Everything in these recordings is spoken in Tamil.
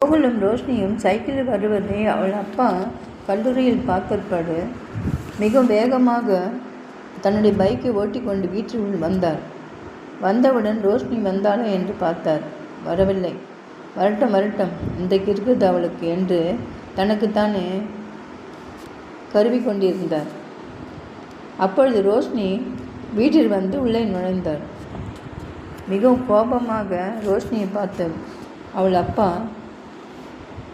கோகுலும் ரோஷினியும் சைக்கிளில் வருவதை அவள் அப்பா கல்லூரியில் பார்த்தற்பாடு மிக வேகமாக தன்னுடைய பைக்கை ஓட்டிக்கொண்டு வீட்டில் வந்தார். வந்தவுடன் ரோஷினி வந்தாளா என்று பார்த்தார். வரவில்லை. வரட்டும் வரட்டும். இன்றைக்கு இருக்குது அவளுக்கு என்று தனக்குத்தானே கருவி கொண்டிருந்தார் அப்பொழுது ரோஷினி வீட்டில் வந்து உள்ளே நுழைந்தார். மிகவும் கோபமாக ரோஷினியை பார்த்த அவள் அப்பா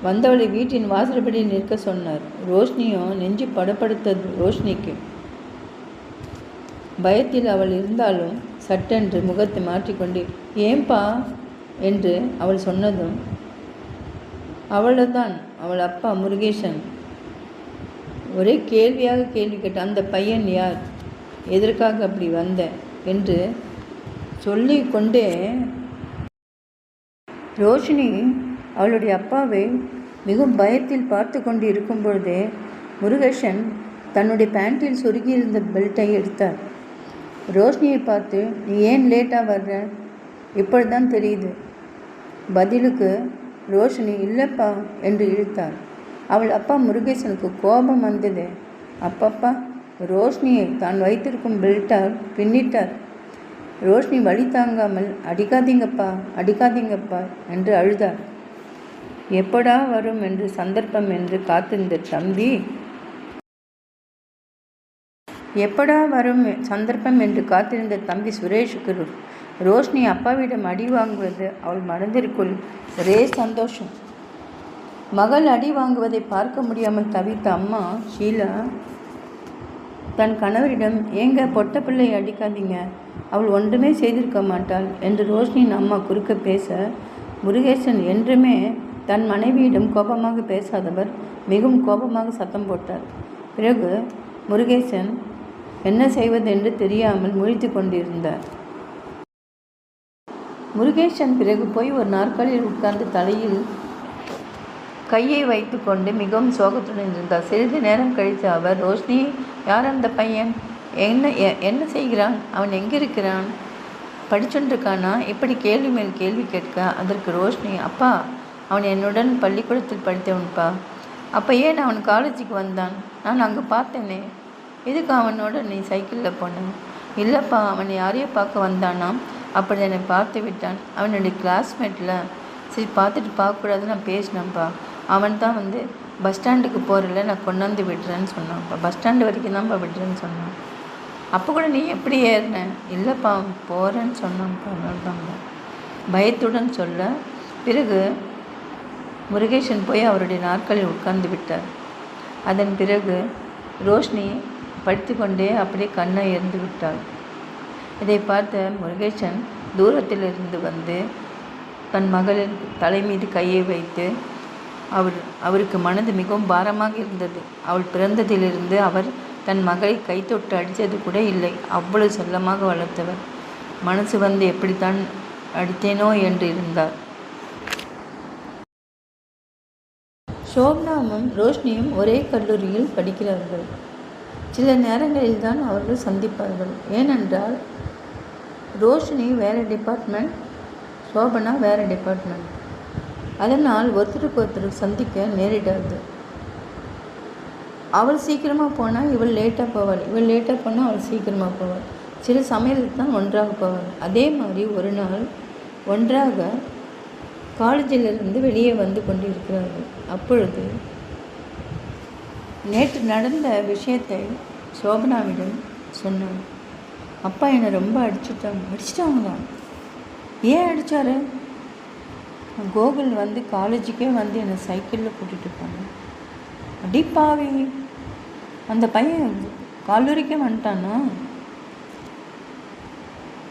வந்தவளை வீட்டின் வாசல்படி நிற்க சொன்னார். ரோஷினியும் நெஞ்சு படப்படுத்தது ரோஷினிக்கு. பயத்தில் அவள் இருந்தாலும் சட்டென்று முகத்தை மாற்றிக்கொண்டு ஏம்பா என்று அவள் சொன்னதும் அவள்தான் அவள் அப்பா முருகேசன். ஒரே கேள்வியாக கேள்வி கேட்ட அந்த பையன் யார்? எதற்காக அப்படி வந்த? என்று சொல்லிக்கொண்டே ரோஷினி அவளுடைய அப்பாவை மிகவும் பயத்தில் பார்த்து கொண்டு இருக்கும் பொழுதே முருகேஷன் தன்னுடைய பேண்டில் சொருகியிருந்த பெல்ட்டை எடுத்தார். ரோஷினியை பார்த்து நீ ஏன் லேட்டாக வர்ற? இப்பொழுதுதான் தெரியுது. பதிலுக்கு ரோஷினி இல்லைப்பா என்று இழுத்தார். அவள் அப்பா முருகேசனுக்கு கோபம் வந்தது. அப்பப்பா ரோஷினியை தான் வைத்திருக்கும் பெல்ட்டால் பின்னிட்டார். ரோஷினி வழி தாங்காமல் அடிக்காதீங்கப்பா அடிக்காதீங்கப்பா என்று அழுதார். எப்படா வரும் என்று சந்தர்ப்பம் என்று காத்திருந்த தம்பி. எப்படா வரும் சந்தர்ப்பம் என்று காத்திருந்த தம்பி சுரேஷுக்கு ரோ- ரோஷினி அப்பாவிடம் அடி வாங்குவது அவள் மனதிற்குள் ஒரே சந்தோஷம். மகள் அடி வாங்குவதை பார்க்க முடியாமல் தவித்த அம்மா ஷீலா தன் கணவரிடம் ஏங்க பொட்ட பிள்ளை அடிக்காதீங்க. அவள் ஒன்றுமே செய்திருக்க மாட்டாள் என்று ரோஷினியின் அம்மா குறுக்க பேச முருகேசன் என்றுமே தன் மனைவியிடம் கோபமாக பேசாதவர் மிகவும் கோபமாக சத்தம் போட்டார். பிறகு முருகேசன் என்ன செய்வதென்று தெரியாமல் முழித்து கொண்டிருந்தார். முருகேசன் பிறகு போய் ஒரு நாற்காலியில் உட்கார்ந்து தலையில் கையை வைத்துக்கொண்டு மிகவும் சோகத்துடன் இருந்தார். சிறிது நேரம் கழித்து அவர் ரோஷினி யார் அந்த பையன்? என்ன எ- என்ன செய்கிறான்? அவன் எங்கே இருக்கிறான் படிச்சுட்டுருக்கானா இப்படி கேள்வி மேல் கேள்வி கேட்க அதற்கு ரோஷினி அப்பா அவன் என்னுடன் பள்ளிக்கூடத்தில் படித்தவன்ப்பா அப்போ ஏன் அவன் காலேஜுக்கு வந்தான்? நான் அங்கே பார்த்தேனே. எதுக்கு அவனோட நீ சைக்கிளில் போன? இல்லைப்பா அவன் யாரையோ பார்க்க வந்தானா? அப்படி என்னை பார்த்து விட்டான். அவனுடைய கிளாஸ்மேட்டில் சரி பார்த்துட்டு பார்க்கக்கூடாதுன்னு நான் பேசினேன்ப்பா அவன் தான் வந்து பஸ் ஸ்டாண்டுக்கு போகிறல நான் கொண்டாந்து விடுறேன்னு சொன்னான்ப்பா பஸ் ஸ்டாண்டு வரைக்கும் தான்ப்பா விடுறேன்னு சொன்னான். அப்போ கூட நீ எப்படி ஏறின? இல்லைப்பா போகிறேன்னு சொன்னான்ப்பா அவ்வளோதான்ப்பா பயத்துடன் சொல்ல பிறகு முருகேசன் போய் அவருடைய நாற்காலில் உட்கார்ந்து விட்டார். அதன் பிறகு ரோஷினி படித்துக்கொண்டே அப்படியே கண்ணை இறந்து விட்டாள். இதை பார்த்த முருகேசன் தூரத்திலிருந்து வந்து தன் மகளின் தலை மீது கையை வைத்து அவர் அவருக்கு மனது மிகவும் பாரமாக இருந்தது. அவள் பிறந்ததிலிருந்து அவர் தன் மகளை கை தொட்டு அடித்தது கூட இல்லை. அவ்வளவு செல்லமாக வளர்த்தவர். மனசு வந்து எப்படித்தான் அடித்தேனோ என்று இருந்தார். சோப்னாவும் ரோஷினியும் ஒரே கல்லூரியில் படிக்கிறார்கள். சில நேரங்களில் தான் அவர்கள் சந்திப்பார்கள். ஏனென்றால் ரோஷினி வேறு டிபார்ட்மெண்ட் சோபனா வேறு டிபார்ட்மெண்ட். அதனால் ஒருத்தருக்கு ஒருத்தர் சந்திக்க நேரிடாது. அவள் சீக்கிரமாக போனால் இவள் லேட்டாக போவாள். இவள் லேட்டாக போனால் அவள் சீக்கிரமாக போவாள். சில சமையலுக்கு தான் ஒன்றாக போவாள். அதே மாதிரி ஒரு நாள் ஒன்றாக காலேஜிலிருந்து வெளியே வந்து கொண்டு இருக்கிறார்கள் அப்பொழுது நேற்று நடந்த விஷயத்தை சோபனாவிடம் சொன்னான். அப்பா என்னை ரொம்ப அடிச்சுட்டாங்க. அடிச்சிட்டாங்களா? ஏன் அடித்தாரு கோகுல் வந்து காலேஜுக்கே வந்து என்னை சைக்கிளில் கூட்டிகிட்டு போனான். அடிப்பாவி அந்த பையன் கல்லூரிக்கே வந்துட்டானா?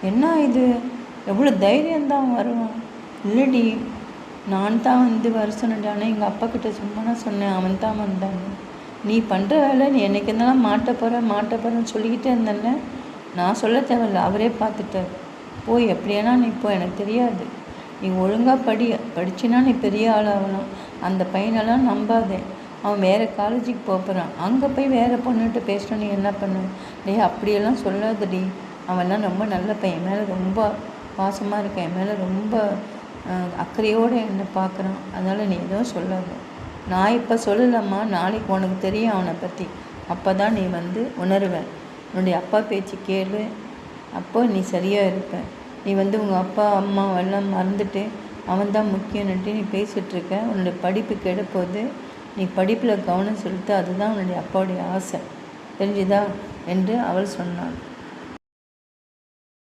என்ன இது? எவ்வளோ தைரியம்தான் வருவான். இல்லடி நான் தான் வந்து வர சொன்னேன் எங்கள் அப்பா கிட்ட சும்மா நான் சொன்னேன் அவன் தான் வந்தாங்க நீ பண்ணுற வேலை நீ என்னைக்கு இருந்தாலும் மாட்ட போகிற மாட்ட போகிறேன்னு சொல்லிக்கிட்டே இருந்தேன்ல. நான் சொல்ல தேவையில்ல அவரே பார்த்துட்டார். போய் எப்படியானா நீ போ எனக்கு தெரியாது. நீ ஒழுங்காக படி படிச்சினா நீ பெரிய ஆளாகலாம் அந்த பையனெல்லாம் நம்பாதே. அவன் வேறு காலேஜுக்கு போகிறான் அங்கே போய் வேறு பொண்ணுகிட்ட பேசினா நீ என்ன பண்ண? டேய் அப்படியெல்லாம் சொல்லாதடி. அவன்லாம் ரொம்ப நல்ல பையன். மேலே ரொம்ப பாசமாக இருக்கான். என் மேலே ரொம்ப அக்கறையோடு என்னை பார்க்குறான். அதனால் நீ எதுவும் சொல்லாத. நான் இப்போ சொல்லலம்மா நாளைக்கு உனக்கு தெரியும் அவனை பற்றி அப்போ தான் நீ வந்து உணருவேன் உன்னுடைய அப்பா பேச்சு கேளு. அப்போ நீ சரியாக இருப்ப. நீ வந்து உங்கள் அப்பா அம்மா எல்லாம் மறந்துட்டு அவன் தான் நீ பேசிகிட்ருக்க உன்னுடைய படிப்பு கெடப்போது நீ படிப்பில் கவனம் செலுத்த. அதுதான் உன்னுடைய அப்பாவுடைய ஆசை. தெரிஞ்சுதா? என்று அவள் சொன்னாள்.